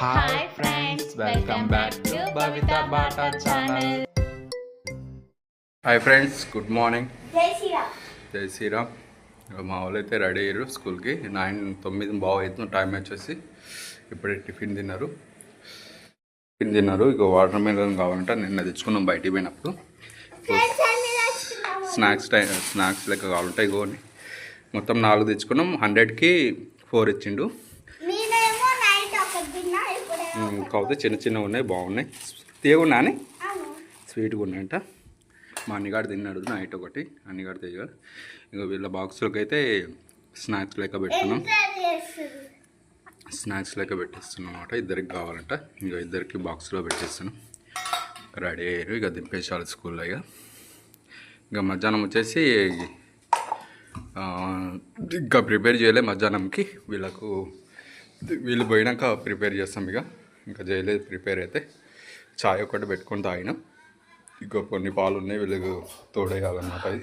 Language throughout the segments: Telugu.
Hi friends welcome back to Bhavitha Bata channel hi friends good morning జై శ్రీరామ్ జై శ్రీరామ్ ఇక మా వాళ్ళు అయితే రెడీ అయ్యారు స్కూల్కి. నైన్ తొమ్మిది బాగా అవుతుంది. టైం వచ్చేసి ఇప్పుడే టిఫిన్ తిన్నారు. టిఫిన్ తిన్నారు. ఇక వాటర్ మిలన్ కావాలంటే. నిన్న తెచ్చుకున్నాం బయటికి పోయినప్పుడు. స్నాక్స్ టైం స్నాక్స్ లెక్క కావాలంటే. ఇగోని మొత్తం నాలుగు తెచ్చుకున్నాం. హండ్రెడ్కి ఫోర్ ఇచ్చిండు నేనేమో నైట్ ఒకటి తిన్నా ఇప్పుడేమో ఉమ్, కాకపోతే చిన్న చిన్నవి ఉన్నాయి బాగున్నాయి. తీయగున్నా అని అవును. స్వీట్గా ఉన్నాయంట. మా అన్నిగాడు తిన్నాడు నైట్ ఒకటి. అన్నిగాడు తీయగా. ఇక వీళ్ళ బాక్సులకి అయితే స్నాక్స్ లెక్క పెట్టుకున్నాం. స్నాక్స్ లెక్క పెట్టేస్తున్నాం అనమాట ఇద్దరికి కావాలంట. ఇక ఇద్దరికి బాక్స్లో పెట్టేస్తాను రెడీ అయ్యారు. ఇక దింపేసాలి స్కూల్లో ఇక ఇక మధ్యాహ్నం వచ్చేసి ఇంకా ప్రిపేర్ చేయలే మధ్యాహ్నంకి. వీళ్ళకు వీళ్ళు పోయినాక ప్రిపేర్ చేస్తాం ఇక ఇంకా చేయలేదు ప్రిపేర్ అయితే చాయ్ ఒకటి పెట్టుకొని తాగినాం. ఇంకా కొన్ని పాలు ఉన్నాయి వీళ్ళకు తోడేయాలన్నమాట అది.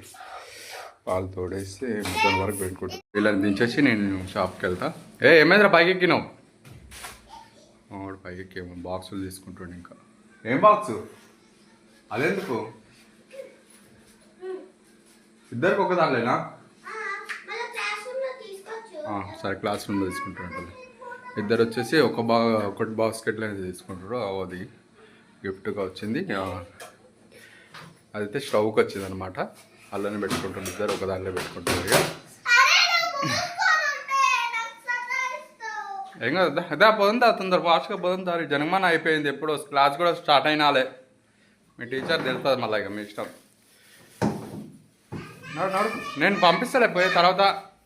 పాలు తోడేసి మధ్యాహ్నం వరకు పెట్టుకుంటాం. వీళ్ళని దించేసి నేను షాప్కి వెళ్తా. ఏ ఏమైందిరా పైకి ఎక్కినావు పైకి ఎక్కేమో బాక్సులు తీసుకుంటుండే ఇంకా. ఏం బాక్సు? అదెందుకు? ఇద్దరికి ఒక దానిలేనా? సరే క్లాస్ రూమ్లో తీసుకుంటారు ఇద్దరు వచ్చేసి ఒక బా ఒకటి బాస్కెట్లో అనేది తీసుకుంటారు అది గిఫ్ట్గా వచ్చింది. అదైతే స్టవ్కి వచ్చింది అనమాట అల్లనే పెట్టుకుంటారు ఇద్దరు ఒక దానిలో పెట్టుకుంటారు ఇక. ఏం కదా అదే పోతుందా తొందర ఫాస్ట్గా పోతుందా జనమాన అయిపోయింది ఎప్పుడు క్లాస్ కూడా స్టార్ట్ అయినాలే. మీ టీచర్ తెలుస్తుంది మళ్ళీ ఇక మీ ఇష్టం. నడు నడు. నేను పంపిస్తలే పోయే తర్వాత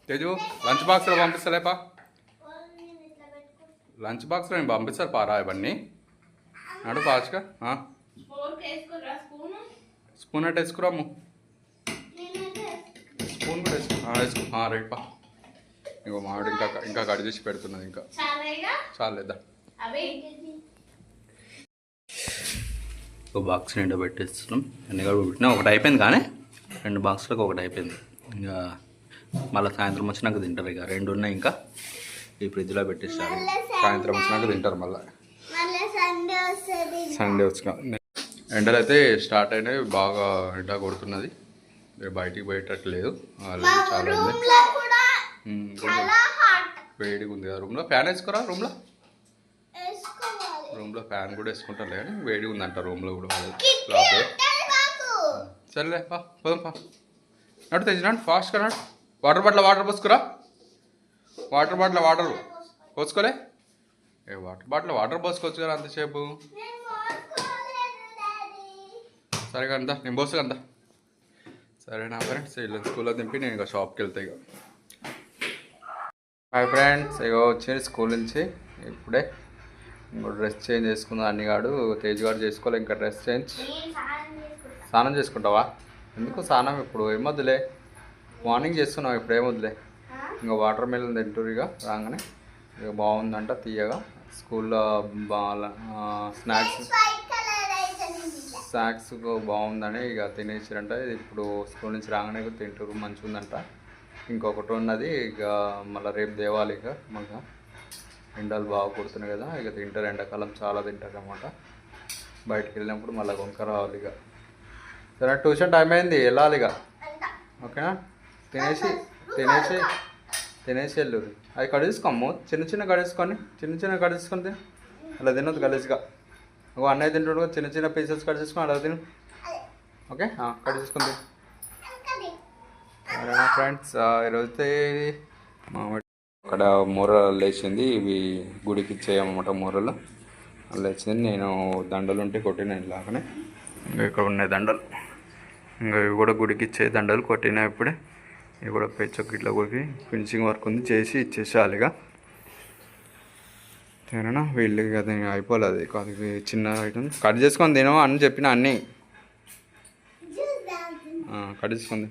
తెజు లంచ్ బాక్స్లో పంపిస్తలేపా? లంచ్ బాక్స్లో నేను పంపిస్తారు? పారా ఇవన్నీ? నడు ఫాస్ట్గా స్పూన్? అట్టు వేసుకురాము స్పూన్ కూడా వేసుకో. వేసుకో. రైట్ పా. ఇంకో మామిడి ఇంకా ఇంకా కట్ చేసి పెడుతున్నది ఇంకా. చాలేదా ఒక బాక్స్ నిండా పెట్టేస్తున్నాం. అన్ని కూడా పెట్టినా ఒకటి అయిపోయింది కానీ? రెండు బాక్స్లకు ఒకటి అయిపోయింది. ఇంకా మళ్ళీ సాయంత్రం వచ్చినాక తింటారు ఇక. రెండు ఉన్నాయి ఇంకా. ఈ ఫ్రిడ్జ్లో పెట్టేసారు సాయంత్రం వచ్చినాక తింటారు మళ్ళీ. సండే వచ్చిన ఎండలు అయితే స్టార్ట్ అయినాయి బాగా ఎండ కొడుతున్నది. బయటికి మా ఆల్రెడీ చాలా వేడిగా ఉంది కదా రూమ్లో ఫ్యాన్ వేసుకోరా రూమ్లో రూమ్లో ఫ్యాన్ కూడా వేసుకుంటారు కానీ వేడిగా ఉందంట రూమ్లో కూడా లోపల సరేలే పా పోదాం పా. నడు తెచ్చినాడు ఫాస్ట్గా నాడు. వాటర్ బాటిల్ వాటర్ పోసుకురా. వాటర్ బాటిల్ వాటర్ పోసుకోలే? ఏ వాటర్ బాటిల్ వాటర్ పోసుకోవచ్చు కదా అంతసేపు. సరే అంతా. నేను పోసు అంతా. సరే నా ఫ్రెండ్స్ వీళ్ళని స్కూల్లో దింపి నేను ఇక షాప్కి వెళ్తా ఇక. హాయ్ ఫ్రెండ్స్ ఇక వచ్చేది స్కూల్ నుంచి ఇప్పుడే ఇంకో డ్రెస్ చేంజ్ చేసుకుందాం అన్నిగాడు తేజ్ గారు చేసుకోలే ఇంకా డ్రెస్ చేంజ్ స్నానం చేసుకుంటావా? ఎందుకు స్నానం ఇప్పుడు? ఏమొద్దులే మార్నింగ్ చేస్తున్నావు ఇప్పుడు ఏమొద్దులే ఇంకా వాటర్ మిలన్ తింటారు ఇక రాగానే. ఇక బాగుందంట తీయగా. స్కూల్లో బాగా స్నాక్స్ స్నాక్స్ బాగుందని ఇక తినేసారంట. ఇది ఇప్పుడు స్కూల్ నుంచి రాగానే తింటారు మంచిగా ఉందంట ఇంకొకటి ఉన్నది ఇక మళ్ళీ రేపు దేవాలి ఇక మాకు ఎండలు బాగా కొడుతున్నాయి కదా ఇక తింటారు ఎండాకాలం చాలా తింటారు అన్నమాట. బయటికి వెళ్ళినప్పుడు మళ్ళీ కొనుక్క రావాలి ఇక. సరే ట్యూషన్ టైం అయింది వెళ్ళాలి ఇక. ఓకేనా? తినేసి తినేసి. తినేసి వెళ్ళు. అవి కడేసుకోము చిన్న చిన్న కడేసుకొని చిన్న చిన్న కడేసుకొని అలా తినొద్దు గలీజ్గా. ఒక అన్నయ్య తింటుండగా చిన్న చిన్న పీసెస్ కట్ అలా తిను. ఓకే? కట్ సరేనా ఫ్రెండ్స్ ఈరోజైతే మామిడి అక్కడ మూర లేచింది. ఇవి గుడికి ఇచ్చేయమన్నమాట మూరలు. లేచింది. నేను దండలు ఉంటే కొట్టిన ఇలాగనే ఇంకా ఇక్కడ ఉన్నాయి దండలు. ఇంకా ఇవి కూడా గుడికి ఇచ్చే దండలు. కొట్టినా ఇప్పుడే. ఇవి కూడా పెచ్చొక్క ఇట్లా కొరికి ఫినిషింగ్ వర్క్ ఉంది. చేసి ఇచ్చేసేయాలి ఇక సరేనా వీళ్ళు కదా అయిపోలేదు అది చిన్న ఐటమ్ కట్ చేసుకొని తినవా అని చెప్పిన అన్నీ. కట్ చేసుకుంది